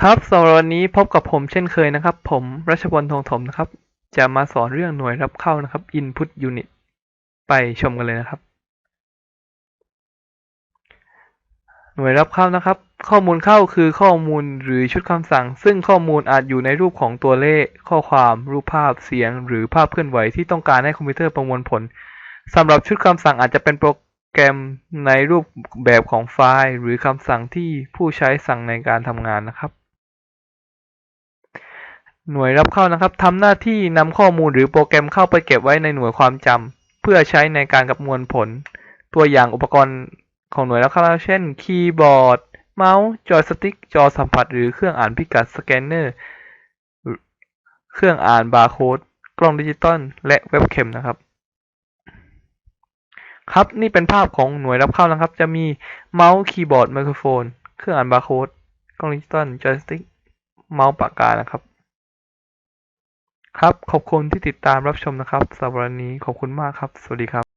ครับสำหรับวันนี้พบกับผมเช่นเคยนะครับ ผมรัชพลทองถมนะครับ จะมาสอนเรื่องหน่วยรับเข้านะครับ Input Unit ไปชมกันเลยนะครับ หน่วยรับเข้านะครับ ข้อมูลเข้าคือข้อมูลหรือชุดคำสั่ง ซึ่งข้อมูลอาจอยู่ในรูปของตัวเลข ข้อความรูปภาพเสียง หรือภาพเคลื่อนไหวที่ต้องการให้คอมพิวเตอร์ประมวลผลสำหรับชุดคำสั่งอาจจะเป็นโปรแกรมในรูปแบบของไฟล์ หรือคำสั่งที่ผู้ใช้สั่งในการทำงานนะครับ หน่วยรับเข้านะครับทำหน้าที่นำข้อมูลหรือโปรแกรมเข้าไปเก็บไว้ในหน่วยความจำเพื่อใช้ในการคำนวณผล ตัวอย่างอุปกรณ์ของหน่วยรับเข้าเช่น คีย์บอร์ด เมาส์ จอยสติ๊ก จอสัมผัส หรือเครื่องอ่านพิกัดสแกนเนอร์ เครื่องอ่านบาร์โค้ด กล้องดิจิตอล และเว็บแคมนะครับ ครับ นี่เป็นภาพของหน่วยรับเข้านะครับ จะมีเมาส์ คีย์บอร์ด ไมโครโฟน เครื่องอ่านบาร์โค้ด กล้องดิจิตอล จอยสติ๊ก เมาส์ปากกานะครับ ครับ ขอบคุณที่ติดตามรับชมนะครับสำหรับวันนี้ขอบคุณมากครับ สวัสดีครับ